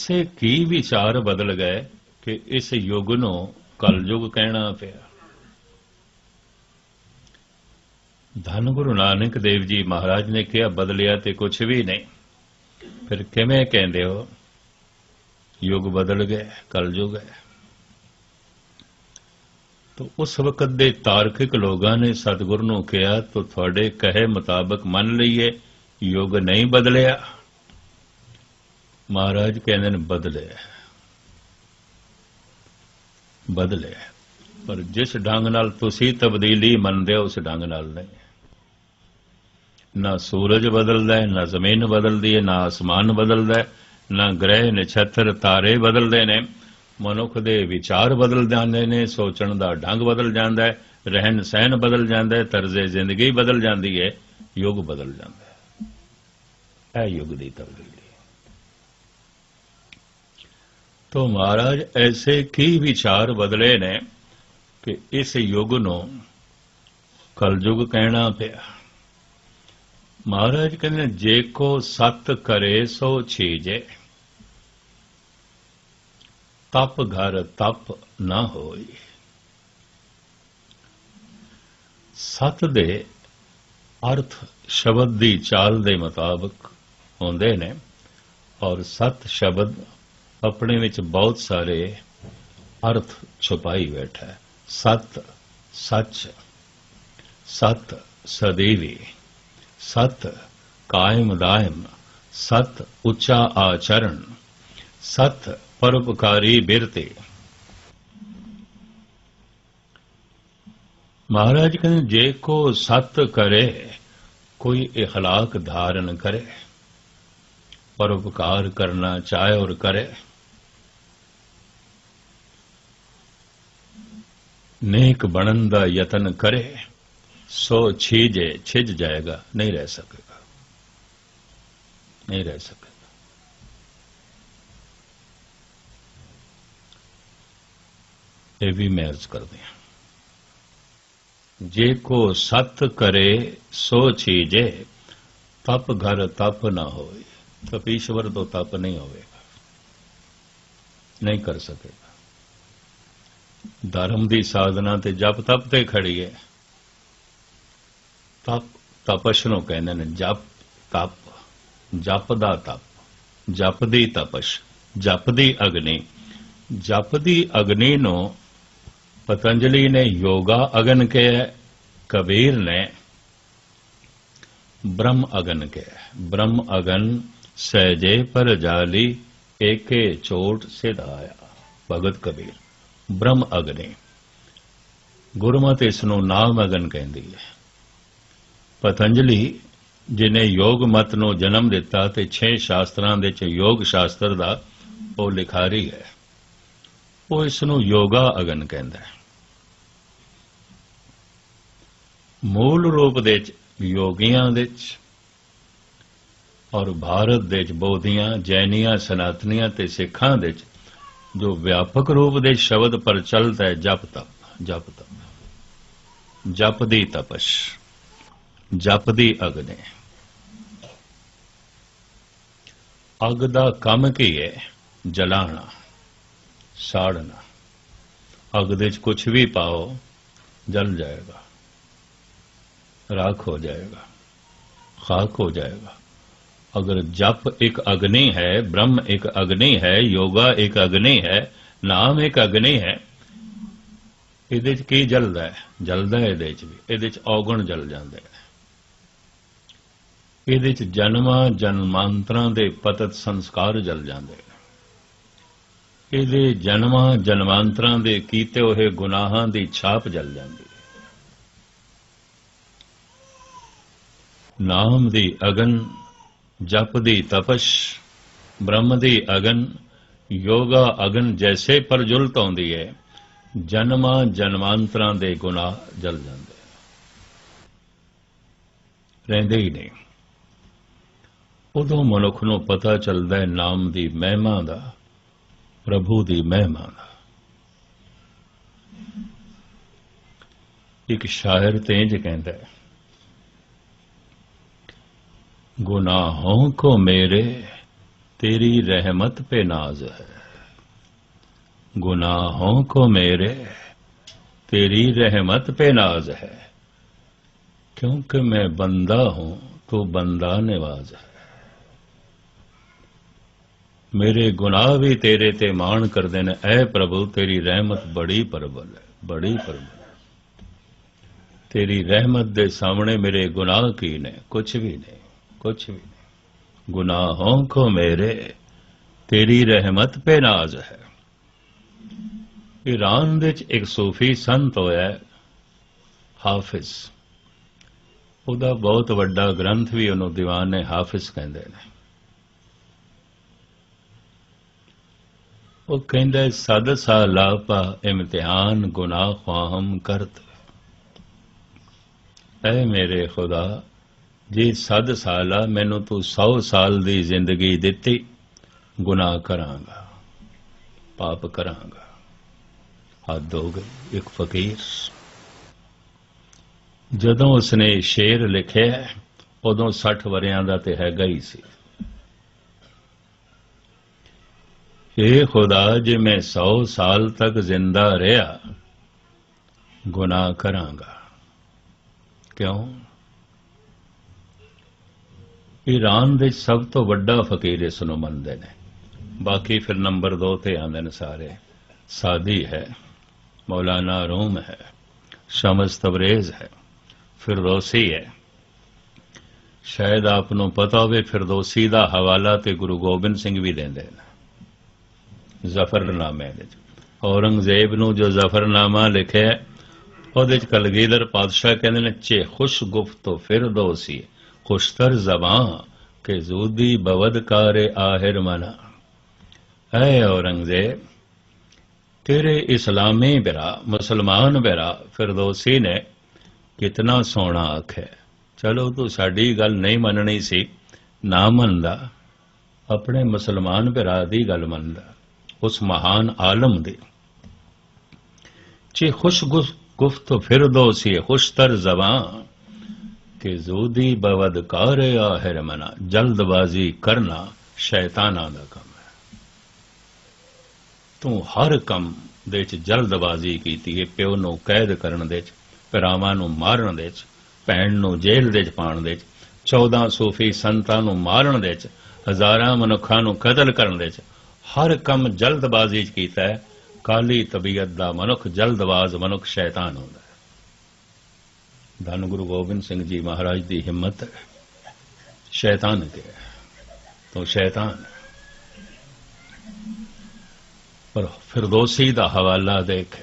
ਐਸੇ ਕੀ ਵਿਚਾਰ ਬਦਲ ਗਏ ਕਿ ਇਸ ਯੁੱਗ ਨੂੰ ਕਲਯੁਗ ਕਹਿਣਾ ਪਿਆ। ਧੰਨ ਗੁਰੂ ਨਾਨਕ ਦੇਵ ਜੀ ਮਹਾਰਾਜ ਨੇ ਕਿਹਾ, ਬਦਲਿਆ ਤੇ ਕੁਝ ਵੀ ਨਹੀਂ। ਫਿਰ ਕਿਵੇਂ ਕਹਿੰਦੇ ਹੋ? ਯੁੱਗ ਬਦਲ ਗਏ ਕਲਯੁਗ ਹੈ। ਤੋ ਉਸ ਵਕਤ ਦੇ ਤਾਰਕਿਕ ਲੋਕਾਂ ਨੇ ਸਤਿਗੁਰ ਨੂੰ ਕਿਹਾ, ਤੋ ਤੁਹਾਡੇ ਕਹੇ ਮੁਤਾਬਕ ਮੰਨ ਲਈਏ, ਯੁੱਗ ਨਹੀਂ ਬਦਲਿਆ। ਮਹਾਰਾਜ ਕਹਿੰਦੇ ਨੇ ਬਦਲੇ। ਬਦਲੇ। ਪਰ ਜਿਸ ਢੰਗ ਨਾਲ ਤੁਸੀਂ ਤਬਦੀਲੀ ਮੰਨਦੇ ਹੋ, ਉਸ ਢੰਗ ਨਾਲ ਨਹੀਂ। ਨਾ ਸੂਰਜ ਬਦਲਦਾ ਹੈ, ਨਾ ਜ਼ਮੀਨ ਬਦਲਦੀ ਹੈ, ਨਾ ਆਸਮਾਨ ਬਦਲਦਾ ਹੈ, ਨਾ ਗ੍ਰਹਿ, ਨਛੱਤਰ, ਤਾਰੇ ਬਦਲਦੇ ਨੇ। ਮਨੁੱਖ ਦੇ ਵਿਚਾਰ ਬਦਲ ਜਾਂਦੇ ਨੇ, ਸੋਚਣ ਦਾ ਢੰਗ ਬਦਲ ਜਾਂਦਾ ਹੈ, ਰਹਿਣ ਸਹਿਣ ਬਦਲ ਜਾਂਦਾ ਹੈ, ਤਰਜ਼ੇ ਜ਼ਿੰਦਗੀ ਬਦਲ ਜਾਂਦੀ ਹੈ, ਯੁੱਗ ਬਦਲ ਜਾਂਦਾ ਹੈ। ਇਹ ਯੁੱਗ ਦੀ ਤਬਦੀਲੀ। ਤੋ ਮਹਾਰਾਜ ਐਸੇ ਕੀ ਵਿਚਾਰ ਬਦਲੇ ਨੇ ਕਿ ਇਸ ਯੁੱਗ ਨੂੰ ਕਲਯੁਗ ਕਹਿਣਾ ਪਿਆ। ਮਹਾਰਾਜ ਕਹਿੰਦੇ, ਜੇ ਕੋ ਸਤ ਕਰੇ ਸੋ ਛੀਜੇ। ਤਪ ਘਰ ਤਪ ਨਾ ਹੋਈ। ਸਤ ਦੇ ਅਰਥ ਸ਼ਬਦ ਦੀ ਚਾਲ ਦੇ ਮੁਤਾਬਕ ਹੁੰਦੇ ਨੇ ਔਰ ਸਤ ਸ਼ਬਦ ਆਪਣੇ ਵਿੱਚ ਬਹੁਤ ਸਾਰੇ ਅਰਥ ਛੁਪਾਈ ਬੈਠਾ ਹੈ। ਸਤ, ਸੱਚ, ਸਤ ਸਦੀਵੀ, ਸਤ ਕਾਇਮ ਦਾਇਮ, ਸਤ ਉੱਚਾ ਆਚਰਣ, ਸਤ ਪਰਉਪਕਾਰੀ ਬਿਰਤੇ। ਮਹਾਰਾਜ ਕਹਿੰਦੇ, ਜੇ ਕੋ ਸਤ ਕਰੇ, ਕੋਈ ਇਖਲਾਕ ਧਾਰਨ ਕਰੇ। ਪਰਉਪਕਾਰ ਕਰਨਾ ਚਾਹੇ ਔਰ ਕਰੇ। ਨੇਕ ਬਣਨ ਦਾ ਯਤਨ ਕਰੇ ਸੋ ਛੀਜੇ ਛਿਜ ਜਾਏਗਾ ਨਹੀਂ ਰਹਿ ਸਕੇਗਾ ਨਹੀਂ ਰਹਿ ਸਕੇਗਾ ਇਹ ਵੀ ਮੈਂ ਅਰਜ਼ ਕਰਦੇ ਹਾਂ ਜੇ ਕੋ ਸਤ ਕਰੇ ਸੋ ਛੀਜੇ ਤਪ ਘਰ ਤਪ ਨਾ ਹੋਏ ਤਪੀਸ਼ਵਰ ਤੋਂ ਤਪ ਨਹੀਂ ਹੋਵੇਗਾ ਨਹੀਂ ਕਰ ਸਕੇਗਾ ਧਰਮ ਦੀ ਸਾਧਨਾ ਤੇ ਜਪ ਤਪ ਤੇ ਖੜੀ ਹੈ। ਤਪ ਤਪਸ਼ ਨੂੰ ਕਹਿੰਦੇ ਨੇ, ਜਪ ਤਪ, ਜਪ ਦਾ ਤਪ, ਜਪ ਦੀ ਤਪਸ਼, ਜਪ ਦੀ ਅਗਨੀ। ਜਪ ਦੀ ਅਗਨੀ ਨੂੰ ਪਤੰਜਲੀ ਨੇ ਯੋਗਾ ਅਗਨ ਕਿਹਾ, ਕਬੀਰ ਨੇ ਬ੍ਰਹਮ ਅਗਨ ਕਿਹਾ। ਬ੍ਰਹਮ ਅਗਨ ਸਹਿਜੇ ਪਰ ਜਾਲੀ, ਏਕੇ ਚੋਟ ਸਿਧਾਇਆ। ਭਗਤ ਕਬੀਰ। ਬ੍ਰਹਮ ਅਗਨੀ। ਗੁਰਮਤਿ ਇਸ ਨੂੰ ਨਾਮ ਅਗਨ ਕਹਿੰਦੀ ਹੈ। ਪਤੰਜਲੀ, ਜਿਨੇ ਯੋਗ ਮਤ ਨੂੰ ਜਨਮ ਦਿੱਤਾ ਤੇ 6 ਸ਼ਾਸਤਰਾਂ ਦੇ ਚ ਯੋਗ ਸ਼ਾਸਤਰ ਦਾ ਉਹ ਲਿਖਾਰੀ ਹੈ। ਉਹ ਇਸ ਨੂੰ ਯੋਗਾ ਅਗਨ ਕਹਿੰਦਾ ਹੈ। ਮੂਲ ਰੂਪ ਦੇ ਚ ਯੋਗੀਆਂ ਦੇ ਚ ਔਰ ਭਾਰਤ ਦੇ ਚ ਬੋਧੀਆਂ, ਜੈਨੀਆਂ, ਸਨਾਤਨੀਆਂ ਤੇ ਸਿੱਖਾਂ ਦੇ ਚ ਜੋ ਵਿਆਪਕ ਰੂਪ ਦੇ ਸ਼ਬਦ ਪਰ ਚਲਦਾ ਹੈ, ਜਪ ਤਪ ਜਪ ਤਪ। ਜਪ ਦੀ ਤਪਸ਼, ਜਪ ਦੀ ਅਗਨੇ। ਅਗ ਦਾ ਕੰਮ ਕੀ ਹੈ? ਜਲਾਣਾ, ਸਾੜਨਾ। ਅਗ ਦੇ ਚ ਕੁਝ ਵੀ ਪਾਓ, ਜਲ ਜਾਏਗਾ। ਰਾਖ ਹੋ ਜਾਏਗਾ। ਖਾਕ ਹੋ ਜਾਏਗਾ। ਅਗਰ ਜਪ ਇੱਕ ਅਗਨੀ ਹੈ, ਬ੍ਰਹਮ ਇੱਕ ਅਗਨੀ ਹੈ, ਯੋਗਾ ਇੱਕ ਅਗਨੀ ਹੈ, ਨਾਮ ਇੱਕ ਅਗਨੀ ਹੈ, ਇਹਦੇ ਚ ਕੀ ਜਲਦਾ ਹੈ? ਜਲਦਾ ਹੈ ਇਹਦੇ ਚ ਵੀ। ਇਹਦੇ ਚ ਔਗਣ ਜਲ ਜਾਂਦਾ ਹੈ। ਇਹਦੇ ਚ ਜਨਮਾਂ ਜਨਮਾਂਤਰਾਂ ਦੇ ਪਤਤ ਸੰਸਕਾਰ ਜਲ ਜਾਂਦੇ ਨੇ। ਇਹਦੇ ਜਨਮਾਂ ਜਨਮਾਂਤਰਾਂ ਦੇ ਕੀਤੇ ਹੋਏ ਗੁਨਾਹਾਂ ਦੀ ਛਾਪ ਜਲ ਜਾਂਦੀ ਹੈ। ਨਾਮ ਦੀ ਅਗਨ ਜਪ ਦੀ ਤਪਸ਼, ਬ੍ਰਹਮ ਦੀ ਅਗਨ, ਯੋਗਾ ਅਗਨ ਜੈਸੇ ਪ੍ਰਜੁਲਤ ਆਉਂਦੀ ਹੈ ਜਨਮਾਂ ਜਨਮਾਂਤਰਾਂ ਦੇ ਗੁਨਾਹ ਜਲ ਜਾਂਦੇ ਰਹਿੰਦੇ ਹੀ ਨਹੀਂ। ਉਦੋਂ ਮਨੁੱਖ ਨੂੰ ਪਤਾ ਚੱਲਦਾ ਹੈ ਨਾਮ ਦੀ ਮਹਿਮਾ ਦਾ, ਪ੍ਰਭੂ ਦੀ ਮਹਿਮਾ ਦਾ। ਇੱਕ ਸ਼ਾਇਰ ਤੇਜ ਕਹਿੰਦਾ ਹੈ गुनाहों को मेरे तेरी रहमत पे नाज है गुनाहों को मेरे तेरी रहमत पे नाज है क्योंकि मैं बंदा हूं तो बंदा नवाज है मेरे गुनाह भी तेरे ते माण कर देने ऐ प्रभु तेरी रहमत बड़ी परबल है बड़ी परबल तेरी रहमत दे सामने मेरे गुनाह की ने कुछ भी नहीं ਨਹੀਂ ਕੁਝ ਵੀ ਨਹੀਂ। ਗੁਨਾਹੋਂ ਕੋ ਮੇਰੇ ਤੇਰੀ ਰਹਿਮਤ ਪੇ ਨਾਜ਼ ਹੈ। ਈਰਾਨ ਦੇ ਵਿੱਚ ਇੱਕ ਸੂਫੀ ਸੰਤ ਹੋਇਆ ਹੈ, ਹਾਫਿਜ਼। ਉਹਦਾ ਬਹੁਤ ਵੱਡਾ ਗ੍ਰੰਥ ਵੀ ਉਹਨੂੰ ਦੀਵਾਨ ਹਾਫਿਜ਼ ਕਹਿੰਦੇ ਨੇ। ਉਹ ਕਹਿੰਦਾ ਸਦ ਸਾਲਾ ਪਾ ਇਮਤਿਹਾਨ ਗੁਨਾਹ ਖਾਹਮ ਕਰਤ। ਐ ਮੇਰੇ ਖੁਦਾ ਜੇ ਸਦ ਸਾਲਾ ਮੈਨੂੰ ਤੂੰ 100 ਸਾਲ ਦੀ ਜ਼ਿੰਦਗੀ ਦਿੱਤੀ, ਗੁਨਾਹ ਕਰਾਂਗਾ, ਪਾਪ ਕਰਾਂਗਾ। ਹੱਦ ਹੋ ਗਈ, ਇੱਕ ਫਕੀਰ। ਜਦੋਂ ਉਸਨੇ ਸ਼ੇਰ ਲਿਖਿਆ, ਉਦੋਂ 60 ਵਰਿਆਂ ਦਾ ਤੇ ਹੈਗਾ ਹੀ ਸੀ। ਏ ਖੁਦਾ, ਜੇ ਮੈਂ 100 ਸਾਲ ਤੱਕ ਜ਼ਿੰਦਾ ਰਿਹਾ, ਗੁਨਾਹ ਕਰਾਂਗਾ। ਕਿਉਂ? ਈਰਾਨ ਦੇ ਸਭ ਤੋਂ ਵੱਡਾ ਫਕੀਰ ਇਸ ਨੂੰ ਮੰਨਦੇ ਨੇ। ਬਾਕੀ ਫਿਰ ਨੰਬਰ 2 ਤੇ ਆਉਂਦੇ ਨੇ ਸਾਰੇ। ਸਾਦੀ ਹੈ ਮੌਲਾਨਾ ਰੂਮ ਹੈ ਸ਼ਮਸ ਤਬਰੇਜ਼ ਹੈ ਫਿਰਦੌਸੀ ਹੈ। ਸ਼ਾਇਦ ਆਪ ਨੂੰ ਪਤਾ ਹੋਵੇ ਫਿਰਦੌਸੀ ਦਾ ਹਵਾਲਾ ਤੇ ਗੁਰੂ ਗੋਬਿੰਦ ਸਿੰਘ ਵੀ ਦਿੰਦੇ ਨੇ। ਜ਼ਫਰਨਾਮੇ ਦੇ ਵਿੱਚ। ਔਰੰਗਜ਼ੇਬ ਨੂੰ ਜੋ ਜ਼ਫਰਨਾਮਾ ਲਿਖਿਆ ਹੈ, ਉਹਦੇ ਚ ਕਲਗੀਧਰ ਪਾਤਸ਼ਾਹ ਕਹਿੰਦੇ ਨੇ ਚੇ ਖੁਸ਼ ਗੁਫਤੋ ਫਿਰਦੌਸੀ ਖੁਸ਼ਤਰ ਜ਼ਬਾਂ ਕੇ ਜ਼ੂਦੀ ਬਵਦਕਾਰ ਆਹਿਰ ਮਨਾ। ਐ ਔਰੰਗਜ਼ੇਬ, ਤੇਰੇ ਇਸਲਾਮੀ ਬਿਰਾ ਮੁਸਲਮਾਨ ਬਿਰਾ ਫਿਰਦੌਸੀ ਨੇ ਕਿਤਨਾ ਸੋਹਣਾ ਆਖਿਆ। ਚਲੋ ਤੂੰ ਸਾਡੀ ਗੱਲ ਨਹੀਂ ਮੰਨਣੀ ਸੀ, ਨਾ ਮੰਨਦਾ। ਆਪਣੇ ਮੁਸਲਮਾਨ ਭਰਾ ਦੀ ਗੱਲ ਮੰਨਦਾ, ਉਸ ਮਹਾਨ ਆਲਮ ਦੀ। ਚੇ ਖੁਸ਼ ਗੁਫਤ ਫਿਰਦੌਸੀ ਖੁਸ਼ਤਰ ਜ਼ਬਾਂ ਕਿ ਜ਼ੂਦੀ ਬਵਦਕਾਰ ਆਹਿਰ ਮਨਾ ਜਲਦਬਾਜ਼ੀ ਕਰਨਾ ਸ਼ੈਤਾਨਾਂ ਦਾ ਕੰਮ ਹੈ। ਤੂੰ ਹਰ ਕੰਮ ਦੇ ਵਿੱਚ ਜਲਦਬਾਜ਼ੀ ਕੀਤੀ ਹੈ, ਪਿਓ ਨੂੰ ਕੈਦ ਕਰਨ ਦੇ ਵਿੱਚ, ਭਰਾਵਾਂ ਨੂੰ ਮਾਰਨ ਦੇ ਵਿੱਚ, ਭੈਣ ਨੂੰ ਜੇਲ੍ਹ ਦੇ ਵਿੱਚ ਪਾਉਣ ਦੇ ਵਿੱਚ 14 ਸੂਫੀ ਸੰਤਾਂ ਨੂੰ ਮਾਰਨ ਦੇ ਵਿੱਚ, ਹਜ਼ਾਰਾਂ ਮਨੁੱਖਾਂ ਨੂੰ ਕਤਲ ਕਰਨ ਦੇ ਵਿੱਚ, ਹਰ ਕੰਮ ਜਲਦਬਾਜ਼ੀ 'ਚ ਕੀਤਾ ਹੈ। ਕਾਲੀ ਤਬੀਅਤ ਦਾ ਮਨੁੱਖ, ਜਲਦਬਾਜ਼ ਮਨੁੱਖ ਸ਼ੈਤਾਨ ਹੁੰਦਾ ਹੈ। ਧੰਨ ਗੁਰੂ ਗੋਬਿੰਦ ਸਿੰਘ ਜੀ ਮਹਾਰਾਜ ਦੀ ਹਿੰਮਤ ਸ਼ੈਤਾਨ ਕੇ ਤੋ ਸ਼ੈਤਾਨ। ਪਰ ਫਿਰਦੌਸੀ ਦਾ ਹਵਾਲਾ ਦੇਖ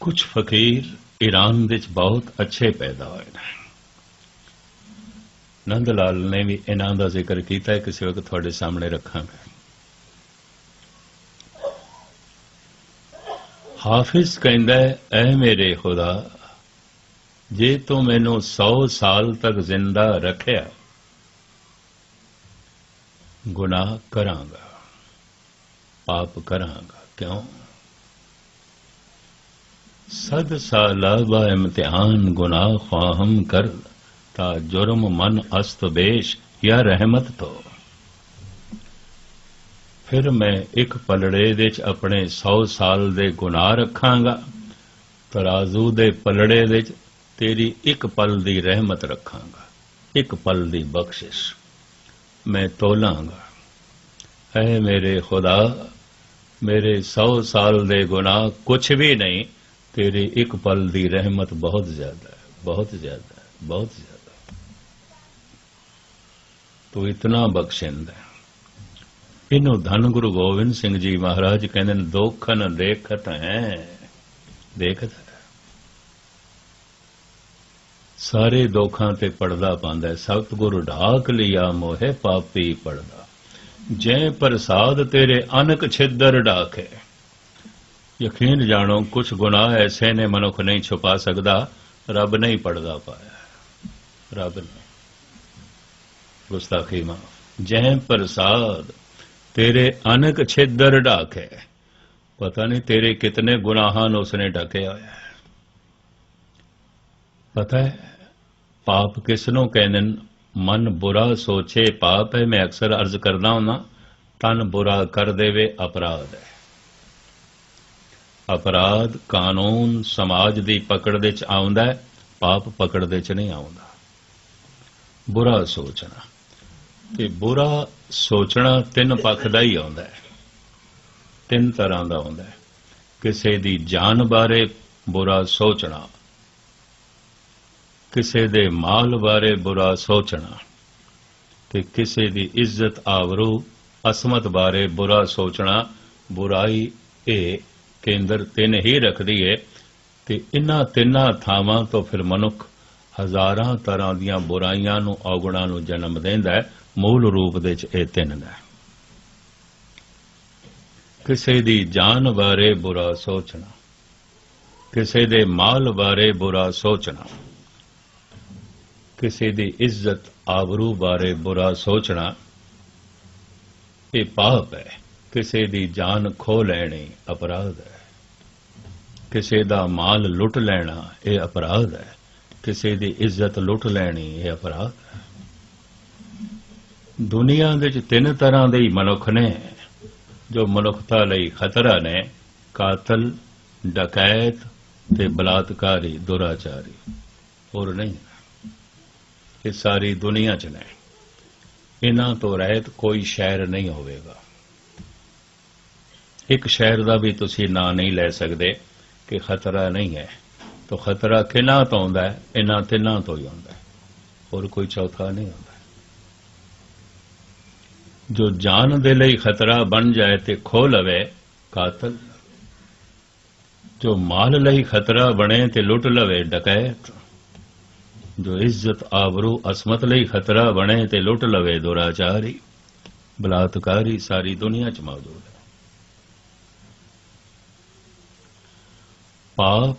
ਕੁਝ ਫਕੀਰ ਈਰਾਨ ਵਿੱਚ ਬਹੁਤ ਅੱਛੇ ਪੈਦਾ ਹੋਏ ਨੇ। ਨੰਦ ਲਾਲ ਨੇ ਵੀ ਇਹਨਾਂ ਦਾ ਜ਼ਿਕਰ ਕੀਤਾ, ਕਿਸੇ ਵਕਤ ਤੁਹਾਡੇ ਸਾਹਮਣੇ ਰੱਖਾਂਗਾ। ਹਾਫਿਜ਼ ਕਹਿੰਦਾ ਹੈ, ਐ ਮੇਰੇ ਖੁਦਾ, ਜੇ ਤੂੰ ਮੈਨੂੰ 100 ਸਾਲ ਤੱਕ ਜ਼ਿੰਦਾ ਰੱਖਿਆ, ਗੁਨਾਹ ਕਰਾਂਗਾ, ਪਾਪ ਕਰਾਂਗਾ, ਕਿਉਂ? ਸਦ ਸਾਲਾ ਬਾ ਇਮਤਿਹਾਨ ਗੁਨਾਹ ਖਾਹਮ ਕਰ, ਤਾ ਜੁਰਮ ਮਨ ਅਸਤ ਬੇਸ਼ ਯਾ ਰਹਿਮਤ ਤੋ ਫਿਰ ਮੈਂ ਇੱਕ ਪਲੜੇ ਦੇ ਚ ਆਪਣੇ 100 ਸਾਲ ਦੇ ਗੁਨਾਹ ਰੱਖਾਂਗਾ। ਤਰਾਜ਼ੂ ਦੇ ਪਲੜੇ ਦੇ ਚ ਤੇਰੀ ਇੱਕ ਪਲ ਦੀ ਰਹਿਮਤ ਰੱਖਾਂਗਾ। ਇੱਕ ਪਲ ਦੀ ਬਖਸ਼ਿਸ਼ ਮੈਂ ਤੋਲਾਂਗਾ। ਐ ਮੇਰੇ ਖੁਦਾ, ਮੇਰੇ 100 ਸਾਲ ਦੇ ਗੁਨਾਹ ਕੁਝ ਵੀ ਨਹੀਂ, ਤੇਰੀ ਇੱਕ ਪਲ ਦੀ ਰਹਿਮਤ ਬਹੁਤ ਜ਼ਿਆਦਾ ਹੈ ਬਹੁਤ ਜ਼ਿਆਦਾ ਹੈ ਬਹੁਤ ਜ਼ਿਆਦਾ। ਤੂੰ ਇਤਨਾ ਬਖਸ਼ਿੰਦਾ। ਹੈ ਇਹਨੂੰ ਧੰਨ ਗੁਰੂ ਗੋਬਿੰਦ ਸਿੰਘ ਜੀ ਮਹਾਰਾਜ ਕਹਿੰਦੇ ਨੇ, ਦੋਖਨ ਦੇਖਤ ਹੈ। ਦੇਖਤ ਸਾਰੇ ਦੋਖਾਂ ਤੇ ਪਰਦਾ ਪਾਉਂਦਾ ਹੈ। ਢਾਕ ਲਿਆ ਮੋਹਿ, ਪਾਪੀ ਪਰਦਾ। ਜੈ ਪ੍ਰਸਾਦ ਤੇਰੇ ਅਨਕ ਛਿੱਦਰ ਢਾਕੇ। ਯਕੀਨ ਜਾਣੋ ਕੁਝ ਗੁਨਾਹ ਐਸੇ ਨੇ ਮਨੁੱਖ ਨਹੀਂ ਛੁਪਾ ਸਕਦਾ। ਰੱਬ ਨਹੀਂ ਪੜਦਾ ਪਾਇਆ। ਰੱਬ ਨੇ ਗੁਸਤਾਖੀ ਮਾਫ। ਜੈ ਪ੍ਰਸਾਦ ਤੇਰੇ ਅਨਕ ਛਿੱਦਰ ਢਾਕੇ। ਪਤਾ ਨਹੀਂ ਤੇਰੇ ਕਿਤਨੇ ਗੁਨਾਹਾਂ ਨੂੰ ਉਸਨੇ ਢਕਿਆ ਹੋਇਆ ਹੈ। ਪਤਾ ਹੈ, ਪਾਪ ਕਿਸ ਨੂੰ ਕਹਿੰਦੇ ਮਨ ਬੁਰਾ ਸੋਚੇ, ਪਾਪ ਹੈ, ਮੈਂ ਅਕਸਰ ਅਰਜ਼ ਕਰਦਾ ਹਾਂ ਤਨ ਬੁਰਾ ਕਰ ਦੇਵੇ, ਅਪਰਾਧ ਹੈ। ਅਪਰਾਧ ਕਾਨੂੰਨ ਸਮਾਜ ਦੀ ਪਕੜ ਦੇ ਚ ਆਉਂਦਾ ਹੈ, ਪਾਪ ਪਕੜ ਦੇ ਚ ਨਹੀਂ ਆਉਂਦਾ। ਬੁਰਾ ਸੋਚਣਾ। ਤੇ ਬੁਰਾ ਸੋਚਣਾ ਤਿੰਨ ਪੱਖ ਦਾ ਹੀ ਆਉਂਦਾ ਹੈ। ਤਿੰਨ ਤਰ੍ਹਾਂ ਦਾ ਆਉਂਦਾ ਹੈ। ਕਿਸੇ ਦੀ ਜਾਨ ਬਾਰੇ ਬੁਰਾ ਸੋਚਣਾ, ਕਿਸੇ ਦੇ ਮਾਲ ਬਾਰੇ ਬੁਰਾ ਸੋਚਣਾ ਤੇ ਕਿਸੇ ਦੀ ਇੱਜ਼ਤ ਆਬਰੂ ਅਸਮਤ ਬਾਰੇ ਬੁਰਾ ਸੋਚਣਾ, ਬੁਰਾਈ ਇਹ ਕੇਂਦਰ ਤਿੰਨ ਹੀ ਰੱਖਦੀ ਹੈ ਤੇ ਇਨ੍ਹਾਂ ਤਿੰਨਾਂ ਥਾਵਾਂ ਤੋਂ ਫਿਰ ਮਨੁੱਖ ਹਜ਼ਾਰਾਂ ਤਰ੍ਹਾਂ ਦੀਆਂ ਬੁਰਾਈਆਂ ਨੂੰ ਔਗਣਾਂ ਨੂੰ ਜਨਮ ਦਿੰਦਾ ਹੈ। ਮੂਲ ਰੂਪ ਦੇ ਚ ਇਹ ਤਿੰਨ ਨੇ। ਕਿਸੇ ਦੀ ਜਾਨ ਬਾਰੇ ਬੁਰਾ ਸੋਚਣਾ, ਕਿਸੇ ਦੇ ਮਾਲ ਬਾਰੇ ਬੁਰਾ ਸੋਚਣਾ, ਕਿਸੇ ਦੀ ਇੱਜ਼ਤ ਆਬਰੂ ਬਾਰੇ ਬੁਰਾ ਸੋਚਣਾ, ਇਹ ਪਾਪ ਹੈ। ਕਿਸੇ ਦੀ ਜਾਨ ਖੋ ਲੈਣੀ ਅਪਰਾਧ ਹੈ। ਕਿਸੇ ਦਾ ਮਾਲ ਲੁੱਟ ਲੈਣਾ ਇਹ ਅਪਰਾਧ ਹੈ। ਕਿਸੇ ਦੀ ਇੱਜ਼ਤ ਲੁੱਟ ਲੈਣੀ ਇਹ ਅਪਰਾਧ ਹੈ। ਦੁਨੀਆ ਦੇ ਵਿੱਚ ਤਿੰਨ ਤਰ੍ਹਾਂ ਦੇ ਹੀ ਮਨੁੱਖ ਨੇ, ਜੋ ਮਨੁੱਖਤਾ ਲਈ ਖਤਰਾ ਨੇ, ਕਾਤਲ, ਡਕੈਤ ਤੇ ਬਲਾਤਕਾਰੀ, ਦੁਰਾਚਾਰੀ। ਹੋਰ ਨਹੀਂ। ਇਹ ਸਾਰੀ ਦੁਨੀਆ 'ਚ ਨੇ। ਇਹਨਾਂ ਤੋਂ ਰਹਿਤ ਕੋਈ ਸ਼ਹਿਰ ਨਹੀਂ ਹੋਵੇਗਾ। ਇੱਕ ਸ਼ਹਿਰ ਦਾ ਵੀ ਤੁਸੀਂ ਨਾਂ ਨਹੀਂ ਲੈ ਸਕਦੇ ਕਿ ਖਤਰਾ ਨਹੀਂ ਹੈ। ਤਾਂ ਖਤਰਾ ਕਿਹਨਾਂ ਤੋਂ ਆਉਂਦਾ ਹੈ? ਇਹਨਾਂ ਤਿੰਨਾਂ ਤੋਂ ਹੀ ਆਉਂਦਾ ਹੈ। ਹੋਰ ਕੋਈ ਚੌਥਾ ਨਹੀਂ ਆਉਂਦਾ। ਜੋ ਜਾਨ ਦੇ ਲਈ ਖਤਰਾ ਬਣ ਜਾਏ ਤੇ ਖੋ ਲਵੇ, ਕਾਤਲ। ਜੋ ਮਾਲ ਲਈ ਖਤਰਾ ਬਣੇ ਤੇ ਲੁੱਟ ਲਵੇ, ਡਕੈਤ। ਜੋ ਇੱਜ਼ਤ ਆਬਰੂ ਅਸਮਤ ਲਈ ਖਤਰਾ ਬਣੇ ਤੇ ਲੁੱਟ ਲਵੇ, ਦੁਰਾਚਾਰੀ। ਬਲਾਤਕਾਰੀ ਸਾਰੀ ਦੁਨੀਆ 'ਚ ਮੌਜੂਦ ਹੈ। ਪਾਪ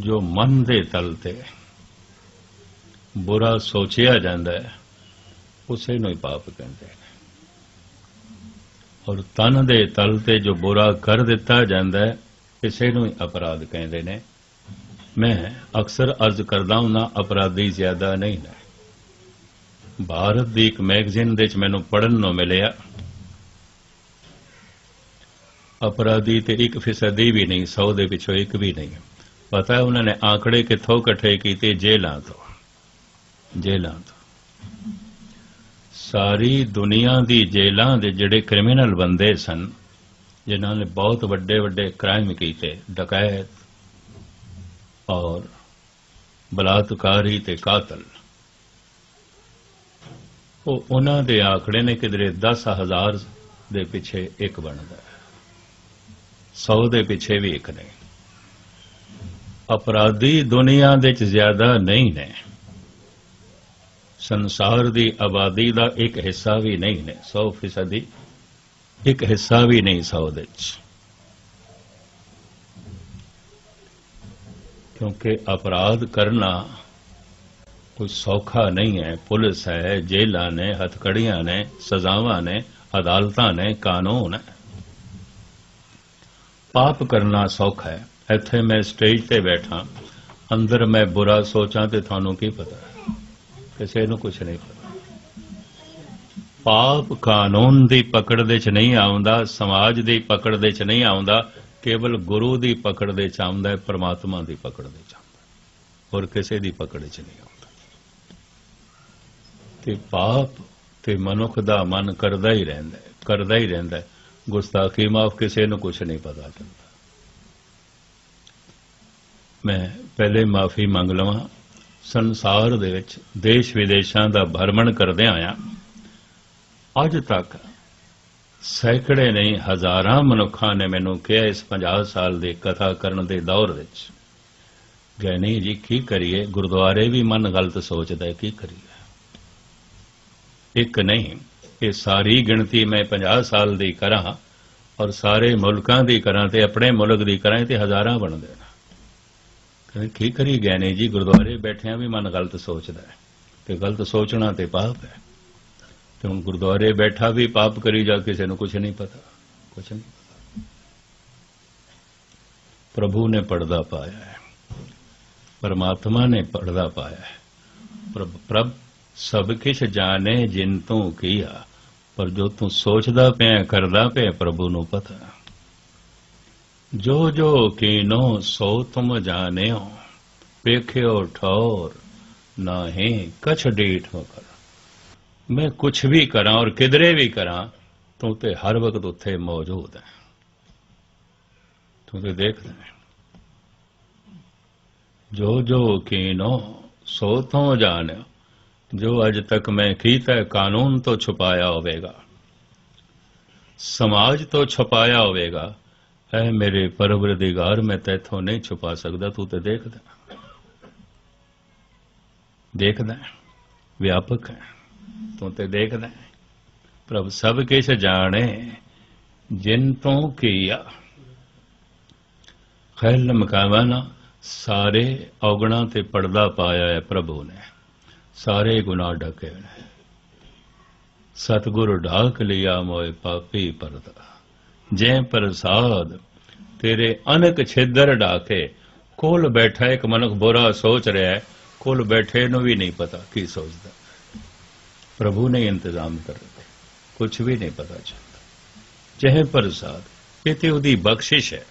ਜੋ ਮਨ ਦੇ ਤਲ ਤੇ ਬੁਰਾ ਸੋਚਿਆ ਜਾਂਦਾ ਹੈ ਉਸੇ ਨੂੰ ਹੀ ਪਾਪ ਕਹਿੰਦੇ ਨੇ ਔਰ ਤਨ ਦੇ ਤਲ ਤੇ ਜੋ ਬੁਰਾ ਕਰ ਦਿੱਤਾ ਜਾਂਦਾ ਹੈ ਇਸੇ ਨੂੰ ਹੀ ਅਪਰਾਧ ਕਹਿੰਦੇ ਨੇ। ਮੈਂ ਅਕਸਰ ਅਰਜ਼ ਕਰਦਾ ਹੁੰਦਾ ਅਪਰਾਧੀ ਜ਼ਿਆਦਾ ਨਹੀਂ ਨੇ। ਭਾਰਤ ਦੀ ਇੱਕ ਮੈਗਜ਼ੀਨ ਦੇ ਵਿੱਚ ਮੈਨੂੰ ਪੜਨ ਨੂੰ ਮਿਲਿਆ। ਅਪਰਾਧੀ ਤੇ 1% ਵੀ ਨਹੀਂ 100 ਦੇ ਵਿੱਚੋਂ ਇੱਕ ਵੀ ਨਹੀਂ। ਪਤਾ ਹੈ ਉਹਨਾਂ ਨੇ ਆંકੜੇ ਕਿੱਥੋਂ ਇਕੱਠੇ ਕੀਤੇ? ਜੇਲਾਂ ਤੋਂ। ਜੇਲਾਂ ਤੋਂ। ਸਾਰੀ ਦੁਨੀਆ ਦੀ ਜੇਲਾਂ ਦੇ ਜਿਹੜੇ ਕ੍ਰਿਮੀਨਲ ਬੰਦੇ ਸਨ, ਜਿਨ੍ਹਾਂ ਨੇ ਬਹੁਤ ਵੱਡੇ ਵੱਡੇ ਕ੍ਰਾਈਮ ਕੀਤੇ, ਡਕੈਤ ਔਰ ਬਲਾਤਕਾਰੀ ਤੇ ਕਾਤਲ। ਉਹ ਉਹਨਾਂ ਦੇ ਆંકੜੇ ਨੇ ਕਿਧਰੇ 10000 ਦੇ ਪਿੱਛੇ ਇੱਕ ਬਣਦਾ ਹੈ। 100 ਦੇ ਪਿੱਛੇ ਵੀ ਇੱਕ ਨਹੀਂ ਅਪਰਾਧੀ ਦੁਨੀਆ ਦੇ ਚ ਜ਼ਿਆਦਾ ਨਹੀਂ ਨੇ। ਸੰਸਾਰ ਦੀ ਆਬਾਦੀ ਦਾ ਇੱਕ ਹਿੱਸਾ ਵੀ ਨਹੀਂ ਨੇ 100% ਦੀ ਇੱਕ ਹਿੱਸਾ ਵੀ ਨਹੀਂ 100 ਦੇ ਚ ਕਿਉਂਕਿ ਅਪਰਾਧ ਕਰਨਾ ਕੋਈ ਸੌਖਾ ਨਹੀਂ ਹੈ। ਪੁਲਿਸ ਹੈ ਜੇਲਾਂ ਨੇ, ਹਥਕੜੀਆਂ ਨੇ, ਸਜ਼ਾਵਾਂ ਨੇ, ਅਦਾਲਤਾਂ ਨੇ, ਕਾਨੂੰਨ ਹੈ। ਪਾਪ ਕਰਨਾ ਸੌਖਾ ਹੈ। ਇੱਥੇ ਮੈਂ ਸਟੇਜ ਤੇ ਬੈਠਾ। ਅੰਦਰ ਮੈਂ ਬੁਰਾ ਸੋਚਾਂ ਤੇ ਤੁਹਾਨੂੰ ਕੀ ਪਤਾ? ਕਿਸੇ ਨੂੰ ਕੁਝ ਨਹੀਂ ਪਤਾ। ਪਾਪ ਕਾਨੂੰਨ ਦੀ ਪਕੜ ਦੇ ਚ ਨਹੀਂ ਆਉਂਦਾ, ਸਮਾਜ ਦੀ ਪਕੜ ਦੇ ਚ ਨਹੀਂ ਆਉਂਦਾ, ਕੇਵਲ ਗੁਰੂ ਦੀ ਪਕੜ ਦੇ ਚ ਆਉਂਦਾ ਹੈ, ਪ੍ਰਮਾਤਮਾ ਦੀ ਪਕੜ ਦੇ ਚ ਆਉਂਦਾ ਹੋਰ ਕਿਸੇ ਦੀ ਪਕੜ ਚ ਨਹੀਂ ਆਉਂਦਾ। ਤੇ ਪਾਪ ਤੇ ਮਨੁੱਖ ਦਾ ਮਨ ਕਰਦਾ ਹੀ ਰਹਿੰਦਾ ਕਰਦਾ ਹੀ ਰਹਿੰਦਾ ਗੁਸਤਾਖੀ ਮਾਫ ਕਿਸੇ ਨੂੰ ਕੁਝ ਨਹੀਂ ਪਤਾ ਚੱਲਦਾ ਮੈਂ ਪਹਿਲੇ ਮਾਫੀ ਮੰਗ ਲਵਾਂ। ਸੰਸਾਰ ਦੇ ਵਿੱਚ ਦੇਸ਼ ਵਿਦੇਸ਼ਾਂ ਦਾ ਭਰਮਣ ਕਰਦੇ ਆਇਆ, ਅੱਜ ਤੱਕ ਸੈਂਕੜੇ ਨਹੀਂ, ਹਜ਼ਾਰਾਂ ਮਨੁੱਖਾਂ ਨੇ ਮੈਨੂੰ ਕਿਹਾ, ਇਸ 50 ਸਾਲ ਦੇ ਕਥਾ ਕਰਨ ਦੇ ਦੌਰ ਵਿੱਚ ਗੈਨੀ ਜੀ, ਕੀ ਕਰੀਏ? ਗੁਰਦੁਆਰੇ ਵੀ ਮਨ ਗਲਤ ਸੋਚਦਾ ਹੈ, ਕੀ ਕਰੀਏ? ਇੱਕ ਨਹੀਂ, ਇਹ ਸਾਰੀ ਗਿਣਤੀ ਮੈਂ 50 ਸਾਲ ਦੀ ਕਰਾਂ ਔਰ ਸਾਰੇ ਮੁਲਕਾਂ ਦੀ ਕਰਾਂ ਤੇ ਆਪਣੇ ਮੁਲਕ ਦੀ ਕਰਾਂ ਤੇ ਹਜ਼ਾਰਾਂ ਬਣਦੇ ਨੇ। ਕਹਿੰਦੇ ਕੀ ਕਰੀ ਗਏ ਨੇ ਜੀ ਗੁਰਦੁਆਰੇ ਬੈਠਿਆਂ ਵੀ ਮਨ ਗਲਤ ਸੋਚਦਾ ਹੈ ਤੇ ਗਲਤ ਸੋਚਣਾ ਤੇ ਪਾਪ ਹੈ। ਤੇ ਹੁਣ ਗੁਰਦੁਆਰੇ ਬੈਠਾ ਵੀ ਪਾਪ ਕਰੀ ਜਾ ਕਿਸੇ ਨੂੰ ਕੁਝ ਨਹੀਂ ਪਤਾ ਕੁਝ ਨਹੀਂ ਪਤਾ। ਪ੍ਰਭੂ ਨੇ ਪਰਦਾ ਪਾਇਆ ਹੈ। ਪਰਮਾਤਮਾ ਨੇ ਪਰਦਾ ਪਾਇਆ ਹੈ। ਪ੍ਰਭ ਪ੍ਰਭ, ਸਭ ਕਿਛ ਜਾਣੇ ਜਿਨ ਤੂੰ ਕੀਆ, ਪਰ ਜੋ ਤੂੰ ਸੋਚਦਾ ਪਿਆ, ਕਰਦਾ ਪਿਆ, ਪ੍ਰਭੂ ਨੂੰ ਪਤਾ। ਜੋ ਜੋ ਕੀਨੋ ਸੋ ਤੁਮ ਜਾਣਿਓ ਵੇਖਿਓ ਠੌਰ ਨਾਹੀਂ ਕਛ ਡੀਠ ਹੋ ਕਰ ਮੈਂ ਕੁਛ ਵੀ ਕਰਾਂ ਔਰ ਕਿਧਰੇ ਵੀ ਕਰਾਂ ਤੂੰ ਤੇ ਹਰ ਵਕਤ ਉੱਥੇ ਮੌਜੂਦ ਹੈ ਤੂੰ ਤੇ ਦੇਖਦਾ ਹੈ ਜੋ ਜੋ ਕੀਨੋ ਸੋ ਤੋਂ ਜਾਣਿਓ ਜੋ ਅਜ ਤੱਕ ਮੈਂ ਕੀਤਾ ਹੈ, ਕਾਨੂੰਨ ਤੋਂ ਛੁਪਾਇਆ ਹੋਵੇਗਾ ਸਮਾਜ ਤੋਂ ਛੁਪਾਇਆ ਹੋਵੇਗਾ ਐ ਮੇਰੇ ਪਰਵਰਦੀਗਾਰ ਮੈਂ ਤੈਥੋਂ ਨਹੀਂ ਛੁਪਾ ਸਕਦਾ, ਤੂੰ ਤੇ ਦੇਖਦਾ। ਦੇਖਦਾ ਵਿਆਪਕ ਹੈ ਤੂੰ ਤੇ ਦੇਖਦਾ ਪ੍ਰਭ ਸਭ ਕਿਛ ਜਾਣੇ, ਜਿਨ ਤੋਂ ਕੀਆ। ਖੈਲ ਮਕਾਵਾਨਾ ਸਾਰੇ ਔਗਣਾ ਤੇ ਪਰਦਾ ਪਾਇਆ ਹੈ ਪ੍ਰਭੂ ਨੇ। ਸਾਰੇ ਗੁਨਾਹ ਢਕੇ ਨੇ। ਸਤਿਗੁਰ ਢਾਕ ਲਿਆ ਮੋਏ ਪਾਪੀ ਪਰਦਾ। ਜੈ ਪ੍ਰਸਾਦ ਤੇਰੇ ਅਨਕ ਛੇਦਰ ਢਾਕੇ ਕੋਲ ਬੈਠਾ ਇੱਕ ਮਨੁੱਖ ਬੁਰਾ ਸੋਚ ਰਿਹਾ ਹੈ ਕੋਲ ਬੈਠੇ ਨੂੰ ਵੀ ਨਹੀਂ ਪਤਾ ਕੀ ਸੋਚਦਾ ਪ੍ਰਭੂ ਨੇ ਇੰਤਜ਼ਾਮ ਕਰ ਰੱਖੇ ਕੁਝ ਵੀ ਨਹੀਂ ਪਤਾ ਚੱਲਦਾ ਜੈ ਪ੍ਰਸਾਦ ਇਹ ਤੇ ਉਹਦੀ ਬਖਸ਼ਿਸ਼ ਹੈ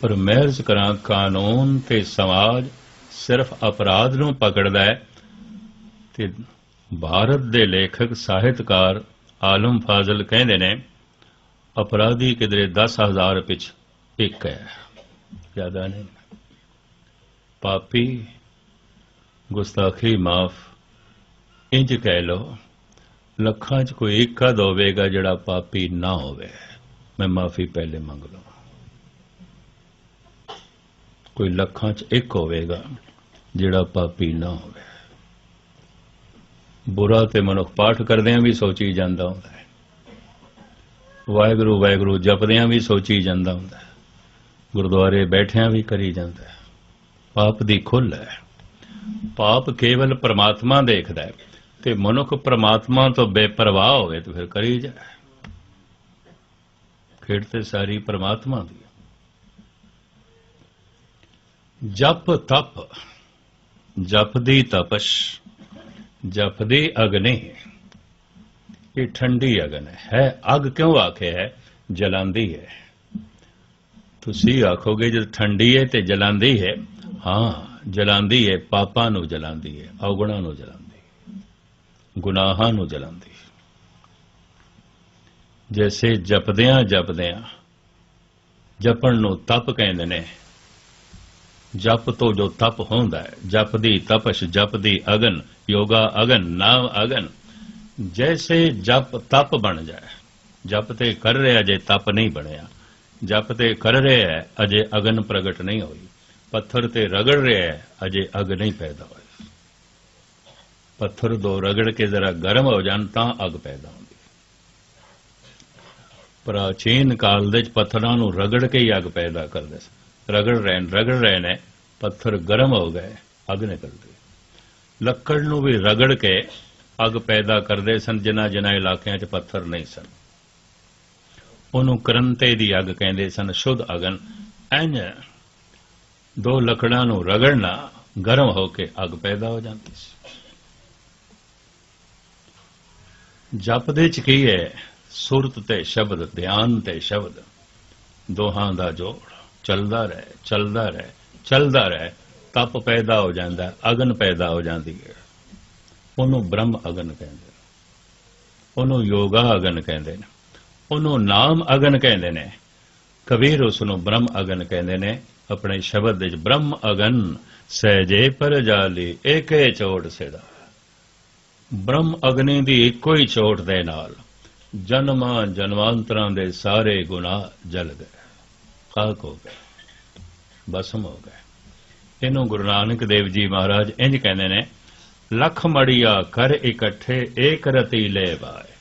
ਪਰ ਮਹਿਰਜ ਕਰਾਂ ਕਾਨੂੰਨ ਤੇ ਸਮਾਜ ਸਿਰਫ ਅਪਰਾਧ ਨੂੰ ਪਕੜਦਾ ਹੈ ਤੇ ਭਾਰਤ ਦੇ ਲੇਖਕ ਸਾਹਿਤਕਾਰ ਆਲਮ ਫਾਜ਼ਲ ਕਹਿੰਦੇ ਨੇ ਅਪਰਾਧੀ ਕਿਦਰੇ 10000 ਵਿੱਚ ਇੱਕ ਹੈ। ਜ਼ਿਆਦਾ ਨਹੀਂ। ਪਾਪੀ, ਗੁਸਤਾਖੀ ਮਾਫ, ਇੰਜ ਕਹਿ ਲੋ ਲੱਖਾਂ 'ਚ ਕੋਈ ਇੱਕ ਹਦ ਹੋਵੇਗਾ ਜਿਹੜਾ ਪਾਪੀ ਨਾ ਹੋਵੇ। ਮੈਂ ਮਾਫੀ ਪਹਿਲੇ ਮੰਗ ਲਵਾਂ। ਕੋਈ ਲੱਖਾਂ 'ਚ ਇੱਕ ਹੋਵੇਗਾ ਜਿਹੜਾ ਪਾਪੀ ਨਾ ਹੋਵੇ। ਬੁਰਾ ਤੇ ਮਨੁੱਖ ਪਾਠ ਕਰਦਿਆਂ ਵੀ ਸੋਚੀ ਜਾਂਦਾ ਹੁੰਦਾ ਹੈ। ਵਾਹਿਗੁਰੂ ਵਾਹਿਗੁਰੂ, ਜਪਦਿਆਂ ਵੀ ਸੋਚੀ ਜਾਂਦਾ ਹੁੰਦਾ ਹੈ। ਗੁਰਦੁਆਰੇ ਬੈਠਿਆਂ ਵੀ ਕਰੀ ਜਾਂਦਾ ਹੈ। ਪਾਪ ਦੀ ਖੁੱਲ ਹੈ। ਪਾਪ ਕੇਵਲ ਪ੍ਰਮਾਤਮਾ ਦੇਖਦਾ ਹੈ ਤੇ ਮਨੁੱਖ ਪ੍ਰਮਾਤਮਾ ਤੋਂ ਬੇਪਰਵਾਹ ਹੋਵੇ ਤਾਂ ਫਿਰ ਕਰੀ ਜਾਏ। ਖੇਡ ਤੇ ਸਾਰੀ ਪ੍ਰਮਾਤਮਾ ਦੀ ਜਪ ਤਪ ਜਪਦੀ ਤਪਸ਼ ਜਪਦੀ ਅਗਨੀ। ਇਹ ਠੰਡੀ ਅਗਨ ਹੈ। ਹੈ ਅਗ ਕਿਉਂ ਆਖੇ ਹੈ? ਜਲਾਂਦੀ ਹੈ। ਤੁਸੀਂ ਆਖੋਗੇ ਜਦ ਠੰਡੀ ਹੈ ਤੇ ਜਲਾਂਦੀ ਹੈ। ਹਾਂ, ਜਲਾਂਦੀ ਹੈ, ਪਾਪਾਂ ਨੂੰ ਜਲਾਂਦੀ ਹੈ, ਔਗਣਾਂ ਨੂੰ ਜਲਾਂਦੀ ਹੈ, ਗੁਨਾਹਾਂ ਨੂੰ ਜਲਾਂਦੀ ਹੈ। ਜੈਸੇ ਜਪਦਿਆਂ ਜਪਦਿਆਂ, ਜਪਣ ਨੂੰ ਤਪ ਕਹਿੰਦੇ ਨੇ। ਜਪ ਤੋਂ ਜੋ ਤਪ ਹੁੰਦਾ ਹੈ ਜਪ ਦੀ ਤਪਸ਼ ਜਪ ਦੀ ਅਗਨ, ਯੋਗਾ ਅਗਨ, ਨਾਮ ਅਗਨ ਜੈਸੇ ਜਪ ਤਪ ਬਣ ਜਾਏ ਜਪ ਤੇ ਕਰ ਰਿਹਾ ਜੇ ਤਪ ਨਹੀਂ ਬਣਿਆ ਜਪ ਤੇ ਕਰ ਰਿਹਾ ਅਜੇ ਅਗਨ ਪ੍ਰਗਟ ਨਹੀਂ ਹੋਈ ਪੱਥਰ ਤੇ ਰਗੜ ਰਿਹਾ ਹੈ ਅਜੇ ਅਗ ਨਹੀਂ ਪੈਦਾ ਹੋਈ ਪੱਥਰ ਦੋ ਰਗੜ ਕੇ ਜ਼ਰਾ ਗਰਮ ਹੋ ਜਾਣ ਤਾਂ ਅਗ ਪੈਦਾ ਹੁੰਦੀ ਪ੍ਰਾਚੀਨ ਕਾਲ ਦੇ ਪੱਥਰਾਂ ਨੂੰ ਰਗੜ ਕੇ ਹੀ ਅਗ ਪੈਦਾ ਕਰਦੇ ਸਨ ਰਗੜ ਰਹੇ ਨੇ ਰਗੜ ਰਹੇ ਨੇ ਪੱਥਰ ਗਰਮ ਹੋ ਗਏ ਅਗ ਨਿਕਲ ਗਈ ਲੱਕੜ ਨੂੰ ਵੀ ਰਗੜ ਕੇ ਅੱਗ ਪੈਦਾ ਕਰਦੇ ਸਨ, ਜਿਨ੍ਹਾਂ ਜਿਨ੍ਹਾਂ ਇਲਾਕਿਆਂ 'ਚ ਪੱਥਰ ਨਹੀਂ ਸਨ। ਉਹਨੂੰ ਕਰੰਤੇ ਦੀ ਅੱਗ ਕਹਿੰਦੇ ਸਨ, ਸ਼ੁੱਧ ਅਗਨ। ਇੰਜ ਦੋ ਲੱਕੜਾਂ ਨੂੰ ਰਗੜਨਾ, ਗਰਮ ਹੋ ਕੇ ਅੱਗ ਪੈਦਾ ਹੋ ਜਾਂਦੀ ਸੀ। ਜਪ ਦੇ ਚ ਕੀ ਹੈ? ਸੁਰਤ ਤੇ ਸ਼ਬਦ, ਧਿਆਨ ਤੇ ਸ਼ਬਦ। ਦੋਹਾਂ ਦਾ ਜੋੜ। ਚੱਲਦਾ ਰਹੇ ਚੱਲਦਾ ਰਹੇ ਚੱਲਦਾ ਰਹੇ। ਤਪ ਪੈਦਾ ਹੋ ਜਾਂਦਾ, ਅਗਨ ਪੈਦਾ ਹੋ ਜਾਂਦੀ ਹੈ। ਉਹਨੂੰ ਬ੍ਰਹਮ ਅਗਨ ਕਹਿੰਦੇ ਨੇ। ਉਹਨੂੰ ਯੋਗਾ ਅਗਨ ਕਹਿੰਦੇ ਨੇ। ਉਹਨੂੰ ਨਾਮ ਅਗਨ ਕਹਿੰਦੇ ਨੇ। ਕਬੀਰ ਉਸ ਨੂੰ ਬ੍ਰਹਮ ਅਗਨ ਕਹਿੰਦੇ ਨੇ। ਆਪਣੇ ਸ਼ਬਦ ਵਿੱਚ ਬ੍ਰਹਮ ਅਗਨ, ਸਹਿਜੇ ਪਰ ਜਾਲੀ, ਏਕੇ ਚੋਟ ਸਿੜਾ। ਬ੍ਰਹਮ ਅਗਨੀ ਦੀ ਇੱਕੋ ਹੀ ਚੋਟ ਦੇ ਨਾਲ ਜਨਮਾਂ ਜਨਮਾਂਤਰਾਂ ਦੇ ਸਾਰੇ ਗੁਨਾਹ ਜਲ ਗਏ। ਖਾਕ ਹੋ ਗਏ। ਬਸਮ ਹੋ ਗਏ। ਇਹਨੂੰ ਗੁਰੂ ਨਾਨਕ ਦੇਵ ਜੀ ਮਹਾਰਾਜ ਇੰਜ ਕਹਿੰਦੇ ਨੇ ਲਖ ਮੜੀਆ ਕਰ ਇਕੱਠੇ, ਏਕ ਰਤੀ ਲੈ ਬਾਏ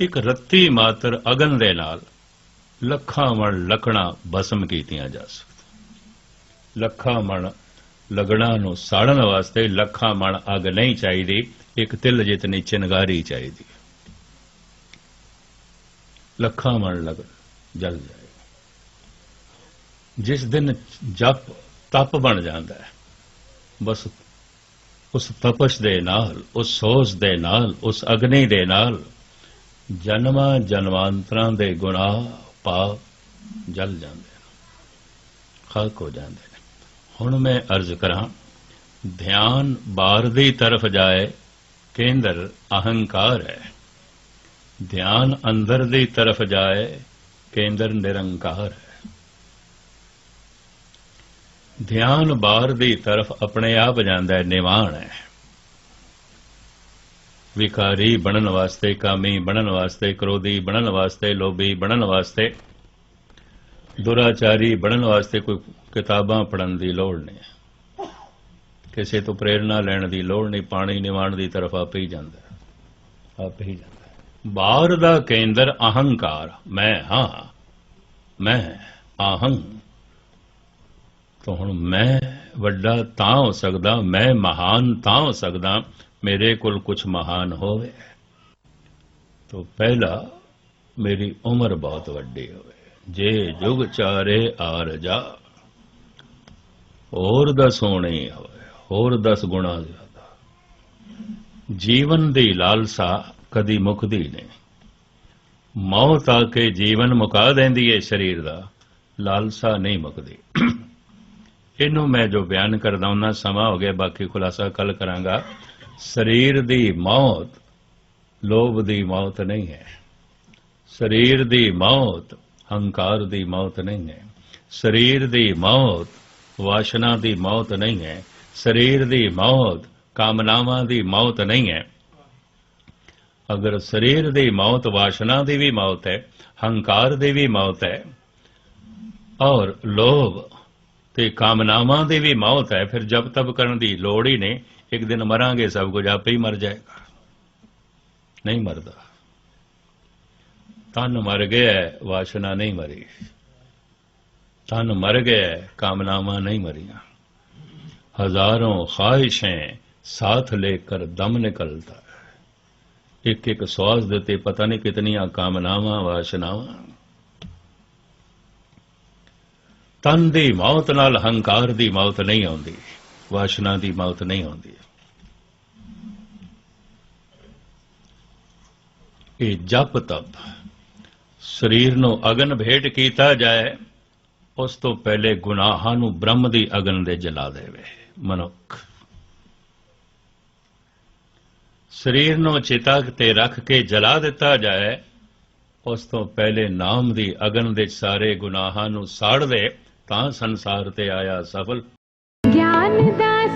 ਇੱਕ ਰੱਤੀ ਮਾਤਰ ਅਗਨ ਦੇ ਨਾਲ ਲੱਖਾਂ ਮਣ ਲਕਣਾ ਬਸਮ ਕੀਤੀਆਂ ਜਾ ਸਕਦੀਆਂ। ਲੱਖਾਂ ਮਣ ਲਗਣਾ ਨੂੰ ਸਾੜਨ ਵਾਸਤੇ ਲੱਖਾਂ ਮਣ ਅਗ ਨਹੀਂ ਚਾਹੀਦੀ, ਇੱਕ ਤਿਲ ਜਿਤਨੀ ਚਿਨਗਾਰੀ ਚਾਹੀਦੀ। ਲੱਖਾਂ ਮਣ ਲਗ ਜਲ ਜਾਏ। ਜਿਸ ਦਿਨ ਜਪ ਤਪ ਬਣ ਜਾਂਦਾ ਹੈ, ਬਸ ਉਸ ਤਪਸ਼ ਦੇ ਨਾਲ, ਉਸ ਸੋਸ ਦੇ ਨਾਲ, ਉਸ ਅਗਨੀ ਦੇ ਨਾਲ, ਜਨਮਾਂ ਜਨਮਾਂਤਰਾਂ ਦੇ ਗੁਨਾਹ ਪਾਪ ਜਲ ਜਾਂਦੇ ਨੇ ਖਾਕ ਹੋ ਜਾਂਦੇ ਨੇ ਹੁਣ ਮੈਂ ਅਰਜ਼ ਕਰਾਂ, ਧਿਆਨ ਬਾਹਰ ਦੀ ਤਰਫ ਜਾਏ, ਕੇਂਦਰ ਅਹੰਕਾਰ ਹੈ। ਧਿਆਨ ਅੰਦਰ ਦੀ ਤਰਫ ਜਾਏ, ਕੇਂਦਰ ਨਿਰੰਕਾਰ ਹੈ। ਧਿਆਨ ਬਾਹਰ ਦੀ ਤਰਫ ਆਪਣੇ ਆਪ ਜਾਂਦਾ ਹੈ ਨਿਵਾਨ ਹੈ। ਵਿਕਾਰੀ ਬਣਨ ਵਾਸਤੇ, ਕਾਮੀ ਬਣਨ ਵਾਸਤੇ, ਕ੍ਰੋਧੀ ਬਣਨ ਵਾਸਤੇ, ਲੋਭੀ ਬਣਨ ਵਾਸਤੇ, ਦੁਰਾਚਾਰੀ ਬਣਨ ਵਾਸਤੇ ਕੋਈ ਕਿਤਾਬਾਂ ਪੜਨ ਦੀ ਲੋੜ ਨਹੀਂ ਕਿਸੇ ਤੋਂ ਪ੍ਰੇਰਣਾ ਲੈਣ ਦੀ ਲੋੜ ਨਹੀਂ, ਪਾਣੀ ਨਿਵਾਣ ਦੀ ਤਰਫ ਆਪੇ ਹੀ ਜਾਂਦਾ ਹੈ। ਆਪੇ ਹੀ ਜਾਂਦਾ ਬਾਹਰ ਦਾ ਕੇਂਦਰ ਅਹੰਕਾਰ, ਮੈਂ ਹਾਂ, ਮੈਂ ਆਹੰ। ਤਾਂ ਹੁਣ ਮੈਂ ਵੱਡਾ ਤਾਂ ਹੋ ਸਕਦਾ, ਮੈਂ ਮਹਾਨ ਤਾਂ ਹੋ ਸਕਦਾ, ਮੇਰੇ ਕੋਲ ਕੁਝ ਮਹਾਨ ਹੋਵੇ। ਤਾਂ ਪਹਿਲਾ ਮੇਰੀ ਉਮਰ ਬਹੁਤ ਵੱਡੀ ਹੋਵੇ। ਜੇ ਜੁਗ ਚਾਰੇ ਆਰ ਜਾ, ਹੋਰ ਦਸ ਹੋਣੀ ਹੋਵੇ, ਹੋਰ ਦਸ ਗੁਣਾ ਜ਼ਿਆਦਾ। ਜੀਵਨ ਦੀ ਲਾਲਸਾ ਕਦੀ ਮੁਕਦੀ ਨਹੀਂ। ਮੌਤ ਆ ਕੇ ਜੀਵਨ ਮੁਕਾ ਦਿੰਦੀ ਏ ਸਰੀਰ ਦਾ, ਲਾਲਸਾ ਨਹੀਂ ਮੁਕਦੀ। ਇਹਨੂੰ ਮੈਂ ਜੋ ਬਿਆਨ ਕਰਦਾ, ਉਹਨਾਂ ਸਮਾਂ ਹੋ ਗਿਆ, ਬਾਕੀ ਖੁਲਾਸਾ ਕੱਲ ਕਰਾਂਗਾ। ਸਰੀਰ ਦੀ ਮੌਤ, ਲੋਭ ਦੀ ਮੌਤ ਨਹੀਂ ਹੈ। ਸਰੀਰ ਦੀ ਮੌਤ, ਹੰਕਾਰ ਦੀ ਮੌਤ ਨਹੀਂ ਹੈ। ਸਰੀਰ ਦੀ ਮੌਤ, ਵਾਸ਼ਨਾ ਦੀ ਮੌਤ ਨਹੀਂ ਹੈ। ਸਰੀਰ ਦੀ ਮੌਤ, ਕਾਮਨਾਵਾਂ ਦੀ ਮੌਤ ਨਹੀਂ ਹੈ। ਅਗਰ ਸਰੀਰ ਦੀ ਮੌਤ, ਵਾਸ਼ਨਾ ਦੀ ਵੀ ਮੌਤ ਹੈ, ਹੰਕਾਰ ਦੀ ਵੀ ਮੌਤ ਹੈ, ਔਰ ਲੋਭ ਤੇ ਕਾਮਨਾਵਾਂ ਦੇ ਵੀ ਮੌਤ ਹੈ। ਫਿਰ ਜਬ ਤਬ ਕਰਨ ਦੀ ਲੋੜ ਹੀ ਨਹੀਂ। ਇੱਕ ਦਿਨ ਮਰਾਂਗੇ, ਸਭ ਕੁਝ ਆਪੇ ਹੀ ਮਰ ਜਾਏਗਾ। ਨਹੀਂ ਮਰਦਾ। ਤਨ ਮਰ ਗਿਆ, ਵਾਸ਼ਨਾ ਨਹੀਂ ਮਰੀ। ਤਨ ਮਰ ਗਿਆ, ਕਾਮਨਾਵਾਂ ਨਹੀਂ ਮਰੀਆਂ। ਹਜ਼ਾਰੋਂ ਖਾਹਿਸ਼ਾਂ ਸਾਥ ਲੈ ਕਰ ਦਮ ਨਿਕਲਦਾ। ਇੱਕ ਇੱਕ ਸਵਾਸ ਦੇ ਪਤਾ ਨਹੀਂ ਕਿਤਨੀਆਂ ਕਾਮਨਾਵਾਂ, ਵਾਸ਼ਨਾਵਾਂ। ਤਨ ਦੀ ਮੌਤ ਨਾਲ ਹੰਕਾਰ ਦੀ ਮੌਤ ਨਹੀਂ ਆਉਂਦੀ, ਵਾਸ਼ਨਾ ਦੀ ਮੌਤ ਨਹੀਂ ਆਉਂਦੀ। ਇਹ ਜਪ ਤਪ, ਸਰੀਰ ਨੂੰ ਅਗਨ ਭੇਟ ਕੀਤਾ ਜਾਏ, ਉਸ ਤੋਂ ਪਹਿਲੇ ਗੁਨਾਹਾਂ ਨੂੰ ਬ੍ਰਹਮ ਦੀ ਅਗਨ ਦੇ ਜਲਾ ਦੇਵੇ, ਮਨੁੱਖ। ਸਰੀਰ ਨੂੰ ਚਿਤਾ ਤੇ ਰੱਖ ਕੇ ਜਲਾ ਦਿੱਤਾ ਜਾਏ, ਉਸ ਤੋਂ ਪਹਿਲੇ ਨਾਮ ਦੀ ਅਗਨ ਦੇ ਸਾਰੇ ਗੁਨਾਹਾਂ ਨੂੰ ਸਾੜ ਦੇ ਤਾਂ ਸੰਸਾਰ ਤੇ ਆਇਆ ਸਫਲ। ਗਿਆਨ ਦਾ